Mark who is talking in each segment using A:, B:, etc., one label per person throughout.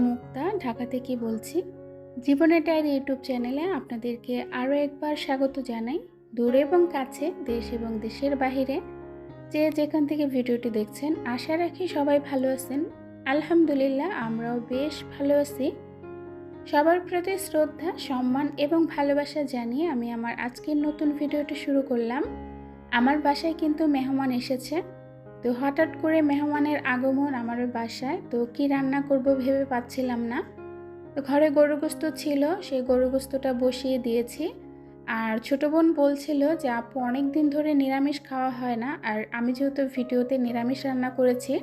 A: মুক্তা ঢাকা থেকে বলছি, জীবনের ডায়েরি ইউটিউব চ্যানেলে আপনাদেরকে আরও একবার স্বাগত জানাই। দূরে এবং কাছে, দেশ এবং দেশের বাহিরে যে যেখান থেকে ভিডিওটি দেখছেন, আশা রাখি সবাই ভালো আছেন। আলহামদুলিল্লাহ, আমরাও বেশ ভালো আছি। সবার প্রতি শ্রদ্ধা, সম্মান এবং ভালোবাসা জানিয়ে আমি আমার আজকের নতুন ভিডিওটি শুরু করলাম। আমার বাসায় কিন্তু মেহমান এসেছে। তো হঠাৎ করে মেহমানের আগমন আমার বাসায়। তো কি রান্না করব ভেবে পাচ্ছিলাম না। তো ঘরে গরু গোস্ত ছিল, সেই গরু গোস্তটা বসিয়ে দিয়েছি। আর ছোটো বোন বলছিল যে, আপু অনেক দিন ধরে নিরামিষ খাওয়া হয় না, আর আমি যেহেতু ভিডিওতে নিরামিষ রান্না করেছি,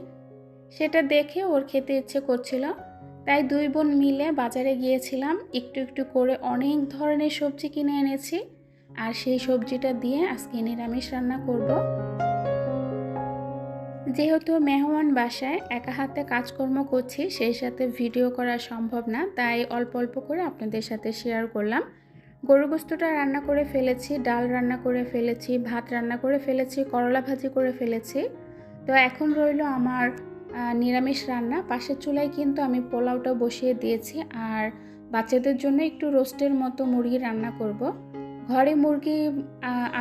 A: সেটা দেখে ওর খেতে ইচ্ছে করছিল। তাই দুই বোন মিলে বাজারে গিয়েছিলাম, একটু একটু করে অনেক ধরনের সবজি কিনে এনেছি। আর সেই সবজিটা দিয়ে আজকে নিরামিষ রান্না করব। যেহেতু মেহমান বাসায় একা হাতে কাজকর্ম করছি, সেই সাথে ভিডিও করা সম্ভব না, তাই অল্প অল্প করে আপনাদের সাথে শেয়ার করলাম। গরু গোস্তটা রান্না করে ফেলেছি, ডাল রান্না করে ফেলেছি, ভাত রান্না করে ফেলেছি, করলা ভাজি করে ফেলেছি। তো এখন রইল আমার নিরামিষ রান্না। পাশের চুলায় কিন্তু আমি পোলাওটা বসিয়ে দিয়েছি, আর বাচ্চাদের জন্য একটু রোস্টের মতো মুরগি রান্না করব। ঘরে মুরগি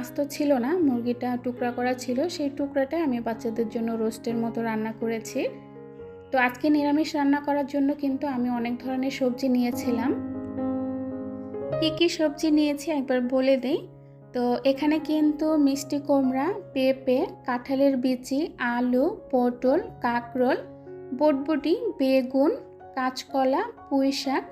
A: আস্ত ছিল না, মুরগিটা টুকরা করা ছিল, সেই টুকরাটা আমি বাচ্চাদের জন্য রোস্টের মতো রান্না করেছি। তো আজকে নিরামিষ রান্না করার জন্য কিন্তু আমি অনেক ধরনের সবজি নিয়েছিলাম। কী কী সবজি নিয়েছি একবার বলে দিই। তো এখানে কিন্তু মিষ্টি কুমড়া, পেঁপে, কাঁঠালের বিচি, আলু, পটল, কাঁকরোল, বটবটি, বেগুন, কাঁচকলা পুঁই শাক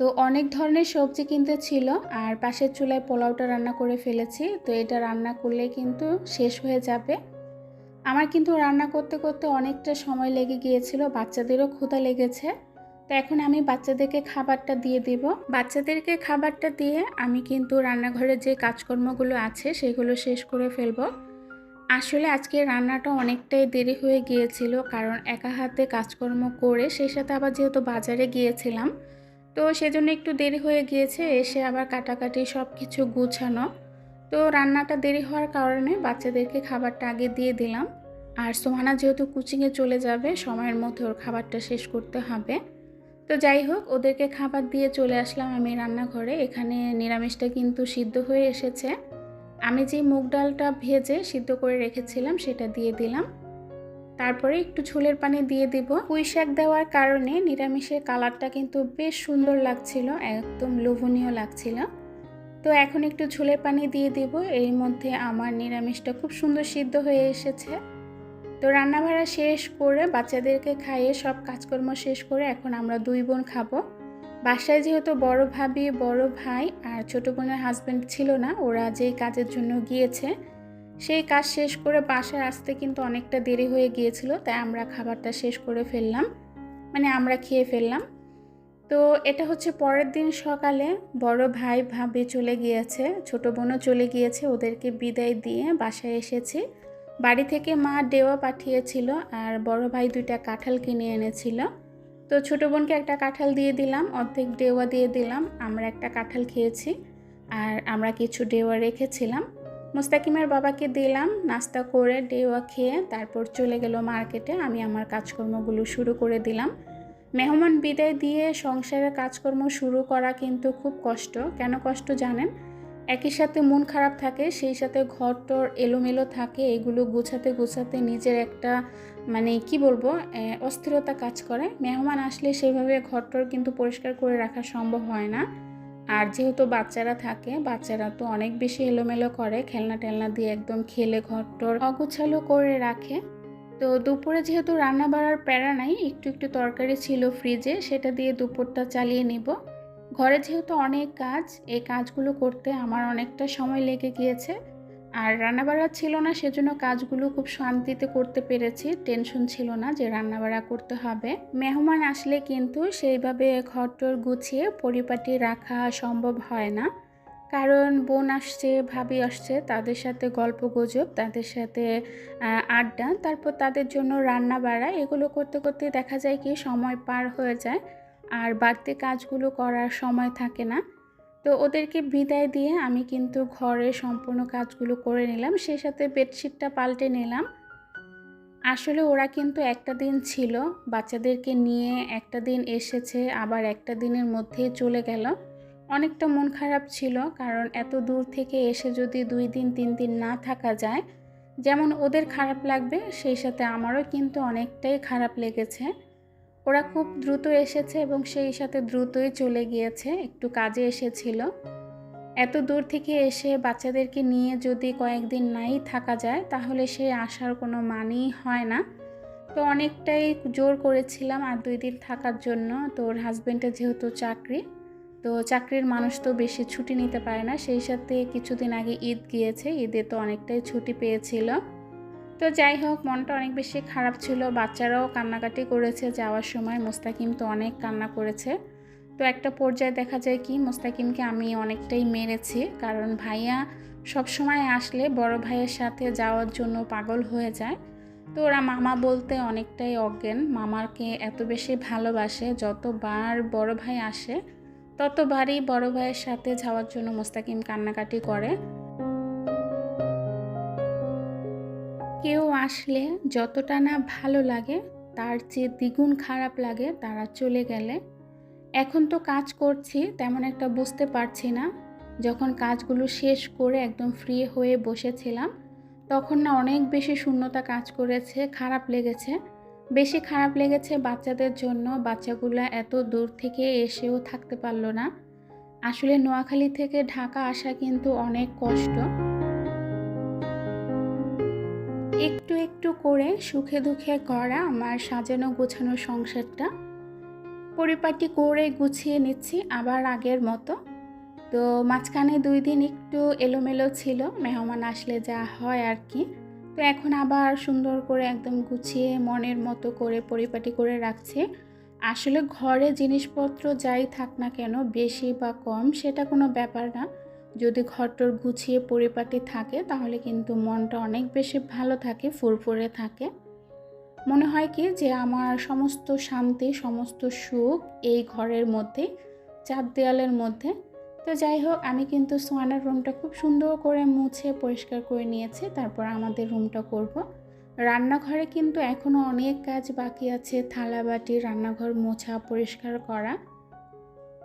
A: তো অনেক ধরনের সবজি কিনতে ছিল, আর পাশের চুলায় পোলাওটা রান্না করে ফেলেছি। তো এটা রান্না করলে কিন্তু শেষ হয়ে যাবে। আমার কিন্তু রান্না করতে করতে অনেকটা সময় লেগে গিয়েছিল, বাচ্চাদেরও ক্ষুধা লেগেছে। তো এখন আমি বাচ্চাদেরকে খাবারটা দিয়ে দেব। বাচ্চাদেরকে খাবারটা দিয়ে আমি কিন্তু রান্নাঘরে যে কাজকর্মগুলো আছে, সেগুলো শেষ করে ফেলব। আসলে আজকে রান্নাটা অনেকটাই দেরি হয়ে গিয়েছিল, কারণ একা হাতে কাজকর্ম করে, সেই সাথে আবার যেহেতু বাজারে গিয়েছিলাম তো সেজন্য একটু দেরি হয়ে গিয়েছে, এসে আবার কাটাকাটি সব কিছু গুছানো। তো রান্নাটা দেরি হওয়ার কারণে বাচ্চাদেরকে খাবারটা আগে দিয়ে দিলাম। আর সোহানা যেহেতু কুচিংয়ে চলে যাবে, সময়ের মধ্যে ওর খাবারটা শেষ করতে হবে। তো যাই হোক, ওদেরকে খাবার দিয়ে চলে আসলাম আমি রান্নাঘরে। এখানে নিরামিষটা কিন্তু সিদ্ধ হয়ে এসেছে। আমি যে মুগ ডালটা ভেজে সিদ্ধ করে রেখেছিলাম, সেটা দিয়ে দিলাম। তারপরে একটু ঝোলের পানি দিয়ে দিব। পুঁই শাক দেওয়ার কারণে নিরামিষের কালারটা কিন্তু বেশ সুন্দর লাগছিল, একদম লোভনীয় লাগছিল। তো এখন একটু ঝোলের পানি দিয়ে দিব, এর মধ্যে আমার নিরামিষটা খুব সুন্দর সিদ্ধ হয়ে এসেছে। তো রান্নাবাড়া শেষ করে বাচ্চাদেরকে খাইয়ে সব কাজকর্ম শেষ করে এখন আমরা দুই বোন খাব। বাসায় যেহেতু বড় ভাবি, বড় ভাই আর ছোট বোনের হাজব্যান্ড ছিল না, ওরা যেই কাজের জন্য গিয়েছে সেই কাজ শেষ করে বাসায় আসতে কিন্তু অনেকটা দেরি হয়ে গিয়েছিল, তাই আমরা খাবারটা শেষ করে ফেললাম। মানে আমরা খেয়ে ফেললাম। তো এটা হচ্ছে পরের দিন সকালে বড় ভাই ভাবে চলে গিয়েছে, ছোট বোনও চলে গিয়েছে, ওদেরকে বিদায় দিয়ে বাসায় এসেছি। বাড়ি থেকে মা ডেওয়া পাঠিয়েছিল আর বড় ভাই দুইটা কাঁঠাল কিনে এনেছিল। তো ছোটো বোনকে একটা কাঁঠাল দিয়ে দিলাম, অর্ধেক ডেওয়া দিয়ে দিলাম, আমরা একটা কাঁঠাল খেয়েছি আর আমরা কিছু ডেওয়া রেখেছিলাম। মুস্তাকিমের বাবাকে দিলাম, নাস্তা করে, ডেওয়া খেয়ে তারপর চলে গেল মার্কেটে। আমি আমার কাজকর্মগুলো শুরু করে দিলাম। মেহমান বিদায় দিয়ে সংসারের কাজকর্ম শুরু করা কিন্তু খুব কষ্ট। কেন কষ্ট জানেন? একই সাথে মন খারাপ থাকে, সেই সাথে ঘর টর এলোমেলো থাকে। এগুলো গুছাতে গুছাতে নিজের একটা মানে কি বলব অস্থিরতা কাজ করে। মেহমান আসলে সেভাবে ঘরটর কিন্তু পরিষ্কার করে রাখা সম্ভব হয় না। আর যেহেতু বাচ্চারা থাকে, বাচ্চারা তো অনেক বেশি এলোমেলো করে, খেলনা টেলনা দিয়ে একদম খেলে ঘরটর অগুছালো করে রাখে। তো দুপুরে যেহেতু রান্না বাড়ার প্যারা নাই, একটু একটু তরকারি ছিল ফ্রিজে, সেটা দিয়ে দুপুরটা চালিয়ে নিব। ঘরে যেহেতু অনেক কাজ, এই কাজগুলো করতে আমার অনেকটা সময় লেগে গিয়েছে। আর রান্নাবাড়া ছিল না, সেজন্য কাজগুলো খুব শান্তিতে করতে পেরেছি। টেনশন ছিল না যে রান্নাবাড়া করতে হবে। মেহমান আসলে কিন্তু সেইভাবে ঘরটর গুছিয়ে পরিপাটি রাখা সম্ভব হয় না। কারণ বোন আসছে, ভাবি আসছে, তাদের সাথে গল্প গুজব, তাদের সাথে আড্ডা, তারপর তাদের জন্য রান্না বাড়া এগুলো করতে করতে দেখা যায় কি সময় পার হয়ে যায়। আর বাড়তি কাজগুলো করার সময় থাকে না। তো ওদেরকে বিদায় দিয়ে আমি কিন্তু ঘরে সম্পূর্ণ কাজগুলো করে নিলাম। সেই সাথে বেডশিটটা পাল্টে নিলাম। আসলে ওরা কিন্তু একটা দিন ছিল, বাচ্চাদেরকে নিয়ে একটা দিন এসেছে, আবার একটা দিনের মধ্যেই চলে গেল। অনেকটা মন খারাপ ছিল, কারণ এত দূর থেকে এসে যদি দুই দিন, তিন দিন না থাকা যায়, যেমন ওদের খারাপ লাগবে, সেই সাথে আমারও কিন্তু অনেকটাই খারাপ লেগেছে। ওরা খুব দ্রুত এসেছে এবং সেই সাথে দ্রুতই চলে গিয়েছে, একটু কাজে এসেছিল। এত দূর থেকে এসে বাচ্চাদেরকে নিয়ে যদি কয়েকদিন নাই থাকা যায়, তাহলে সে আসার কোনো মানেই হয় না। তো অনেকটাই জোর করেছিলাম আর দুই দিন থাকার জন্য। তো ওর হাজব্যান্ডের যেহেতু চাকরি, তো চাকরির মানুষ তো বেশি ছুটি নিতে পারে না। সেই সাথে কিছুদিন আগে ঈদ গিয়েছে, ঈদে তো অনেকটাই ছুটি পেয়েছিল। তো যাই হোক, মনটা অনেক বেশি খারাপ ছিল। বাচ্চারাও কান্নাকাটি করেছে যাওয়ার সময়। মোস্তাকিম তো অনেক কান্না করেছে। তো একটা পর্যায়ে দেখা যায় কি, মোস্তাকিমকে আমি অনেকটাই মেরেছি। কারণ ভাইয়া সব সময় আসলে বড় ভাইয়ের সাথে যাওয়ার জন্য পাগল হয়ে যায়। তো ওরা মামা বলতে অনেকটাই অজ্ঞান। মামারকে এত বেশি ভালোবাসে, যতবার বড় ভাই আসে, ততবারই বড় ভাইয়ের সাথে যাওয়ার জন্য মোস্তাকিম কান্নাকাটি করে। কেউ আসলে যতটা না ভালো লাগে, তার চেয়ে দ্বিগুণ খারাপ লাগে তারা চলে গেলে। এখন তো কাজ করছি, তেমন একটা বুঝতে পারছি না। যখন কাজগুলো শেষ করে একদম ফ্রি হয়ে বসেছিলাম, তখন না অনেক বেশি শূন্যতা কাজ করেছে, খারাপ লেগেছে। বেশি খারাপ লেগেছে বাচ্চাদের জন্য, বাচ্চাগুলো এত দূর থেকে এসেও থাকতে পারল না। আসলে নোয়াখালী থেকে ঢাকা আসা কিন্তু অনেক কষ্ট। একটু একটু করে সুখে দুঃখে করা আমার সাজানো গোছানো সংসারটা। পরিপাটি করে গুছিয়ে নিচ্ছি আবার আগের মতো। তো মাঝখানে দুই দিন একটু এলোমেলো ছিল, মেহমান আসলে যা হয় আর কি। তো এখন আবার সুন্দর করে একদম গুছিয়ে মনের মতো করে পরিপাটি করে রাখছি। আসলে ঘরে জিনিসপত্র যাই থাক না কেন, বেশি বা কম সেটা কোনো ব্যাপার না। যদি ঘরটর গুছিয়ে পরিপাটি থাকে, তাহলে কিন্তু মনটা অনেক বেশি ভালো থাকে, ফুরফুরে থাকে। মনে হয় কি যে আমার সমস্ত শান্তি, সমস্ত সুখ এই ঘরের মধ্যে, চার দেয়ালের মধ্যে। তো যাই হোক, আমি কিন্তু সোয়ানার রুমটা খুব সুন্দর করে মুছে পরিষ্কার করে নিয়েছি, তারপর আমাদের রুমটা করব। রান্নাঘরে কিন্তু এখনও অনেক কাজ বাকি আছে, থালা বাটি, রান্নাঘর মোছা, পরিষ্কার করা।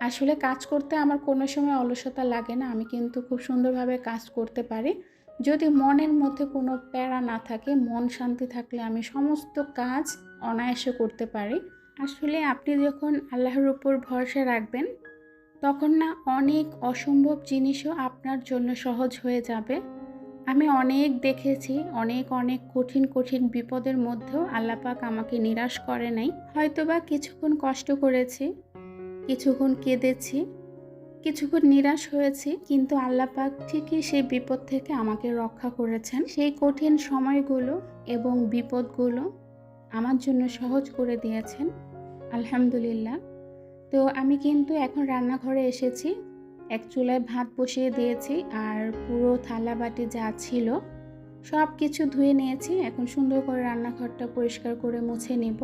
A: আসলে কাজ করতে আমার কোনো সময় অলসতা লাগে না, আমি কিন্তু খুব সুন্দরভাবে কাজ করতে পারি। যদি মনের মধ্যে কোনো প্যারা না থাকে, মন শান্তি থাকলে আমি সমস্ত কাজ অনায়াসে করতে পারি। আসলে আপনি যখন আল্লাহর উপর ভরসা রাখবেন, তখন না অনেক অসম্ভব জিনিসও আপনার জন্য সহজ হয়ে যাবে। আমি অনেক দেখেছি, অনেক অনেক কঠিন কঠিন বিপদের মধ্যেও আল্লাপাক আমাকে নিরাশ করে নাই। হয়তোবা কিছুক্ষণ কষ্ট করেছি কিছুক্ষণ কেঁদেছি, কিছুক্ষণ নিরাশ হয়েছি, কিন্তু আল্লাপাক ঠিকই সেই বিপদ থেকে আমাকে রক্ষা করেছেন। সেই কঠিন সময়গুলো এবং বিপদগুলো আমার জন্য সহজ করে দিয়েছেন। আলহামদুলিল্লাহ। তো আমি কিন্তু এখন রান্নাঘরে এসেছি। এক চুলায় ভাত বসিয়ে দিয়েছি আর পুরো থালা বাটি যা ছিল সব কিছু ধুয়ে নিয়েছি। এখন সুন্দর করে রান্নাঘরটা পরিষ্কার করে মুছে নিব।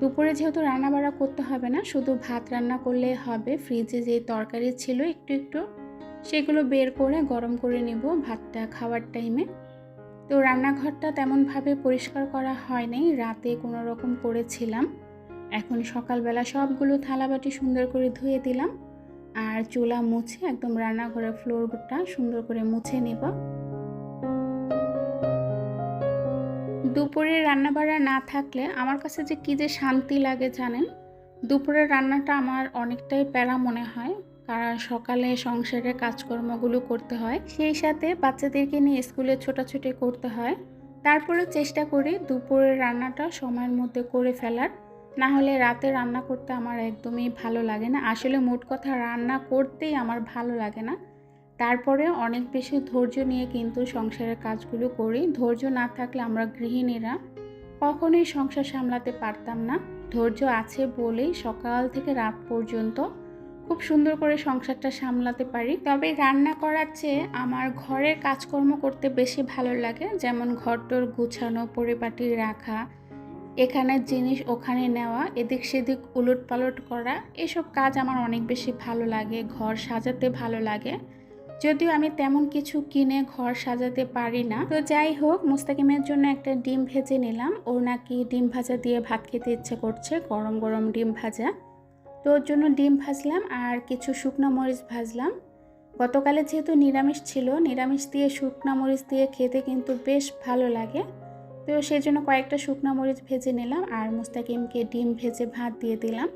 A: দুপুরে যেহেতু রান্না বাড়া করতে হবে না, শুধু ভাত রান্না করলে হবে। ফ্রিজে যে তরকারি ছিল একটু একটু, সেগুলো বের করে গরম করে নেব ভাতটা খাওয়ার টাইমে তো রান্নাঘরটা তেমনভাবে পরিষ্কার করা হয়নি, রাতে কোনো রকম করেছিলাম। এখন সকালবেলা সবগুলো থালাবাটি সুন্দর করে ধুয়ে দিলাম। আর চুলা মুছে একদম রান্নাঘরের ফ্লোরটা সুন্দর করে মুছে নেব। দুপুরে রান্নাবাড়া না থাকলে আমার কাছে যে কী যে শান্তি লাগে জানেন? দুপুরের রান্নাটা আমার অনেকটাই প্যারা মনে হয়। কারণ সকালে সংসারের কাজকর্মগুলো করতে হয়। সেই সাথে বাচ্চাদেরকে নিয়ে স্কুলে ছোটাছুটি করতে হয়। তারপরে চেষ্টা করি দুপুরের রান্নাটা সময়ের মধ্যে করে ফেলার। না হলে রাতে রান্না করতে আমার একদমই ভালো লাগে না। আসলে মোট কথা রান্না করতেই আমার ভালো লাগে না। তারপরে অনেক বেশি ধৈর্য নিয়ে কিন্তু সংসারের কাজগুলো করি। ধৈর্য না থাকলে আমরা গৃহিণীরা কখনোই সংসার সামলাতে পারতাম না। ধৈর্য আছে বলেই সকাল থেকে রাত পর্যন্ত খুব সুন্দর করে সংসারটা সামলাতে পারি। তবে রান্না করার চেয়ে আমার ঘরের কাজকর্ম করতে বেশি ভালো লাগে। যেমন ঘরটোর গুছানো, পরিপাটি রাখা, এখানের জিনিস ওখানে নেওয়া, এদিক সেদিক উলট পালট করা, এসব কাজ আমার অনেক বেশি ভালো লাগে। ঘর সাজাতে ভালো লাগে। যদিও আমি তেমন কিছু কিনে ঘর সাজাতে পারি না। তো যাই হোক, মুস্তাকিমের জন্য একটা ডিম ভেজে নিলাম। ওর নাকি ডিম ভাজা দিয়ে ভাত খেতে ইচ্ছে করছে, গরম গরম ডিম ভাজা। তো ওর জন্য ডিম ভাজলাম আর কিছু শুকনো মরিচ ভাজলাম। গতকালে যেহেতু নিরামিষ ছিল, নিরামিষ দিয়ে শুকনো মরিচ দিয়ে খেতে কিন্তু বেশ ভালো লাগে। তো সেই জন্য কয়েকটা শুকনো মরিচ ভেজে নিলাম আর মুস্তাকিমকে ডিম ভেজে ভাত দিয়ে দিলাম।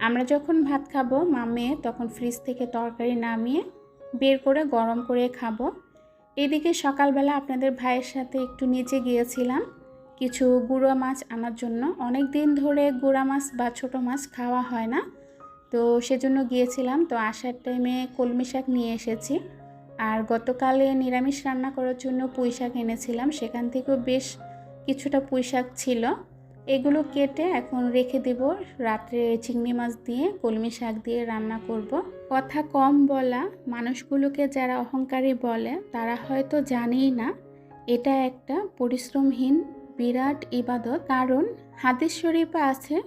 A: আমরা যখন ভাত খাব মা মেয়ে তখন ফ্রিজ থেকে তরকারি নামিয়ে বের করে গরম করে খাব। এদিকে সকালবেলা আপনাদের ভাইয়ের সাথে একটু নিচে গিয়েছিলাম। কিছু গুঁড়ো মাছ আনার জন্য। অনেক দিন ধরে গুঁড়া মাছ বা ছোটো মাছ খাওয়া হয় না। তো সেজন্য গিয়েছিলাম। তো আসার টাইমে কলমি শাক নিয়ে এসেছি। আর গতকালে নিরামিষ রান্না করার জন্য পুঁই শাক এনেছিলাম। সেখান থেকেও বেশ কিছুটা পুঁই শাক ছিল। এগুলো কেটে এখন রেখে দেব। রাত্রে চিংড়ি মাছ দিয়ে, কলমি শাক দিয়ে রান্না করব। কথা কম বলা, মানুষগুলোকে যারা অহংকারী বলে, তারা হয়তো জানেই না, এটা একটা পরিশ্রমহীন, বিরাট ইবাদত। কারণ হাদিস শরীফে আছে,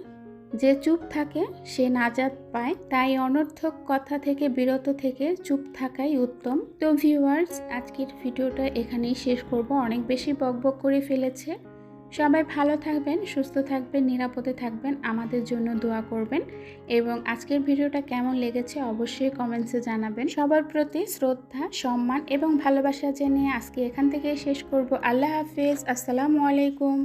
A: যে চুপ থাকে, সে নাজাত পায়। তাই অনর্থক কথা থেকে, বিরত থেকে চুপ থাকাই উত্তম। তো ভিউয়ার্স আজকের ভিডিওটা এখানেই শেষ করব। অনেক বেশি বকবক করে ফেলেছে। সবাই ভালো থাকবেন, সুস্থ থাকবেন, নিরাপদে থাকবেন। আমাদের জন্য দোয়া করবেন। এবং আজকের ভিডিওটা কেমন লেগেছে অবশ্যই কমেন্টসে জানাবেন। সবার প্রতি শ্রদ্ধা, সম্মান এবং ভালোবাসা জানিয়ে আজকে এখান থেকে শেষ করব। আল্লাহ হাফিজ। আসসালামু আলাইকুম।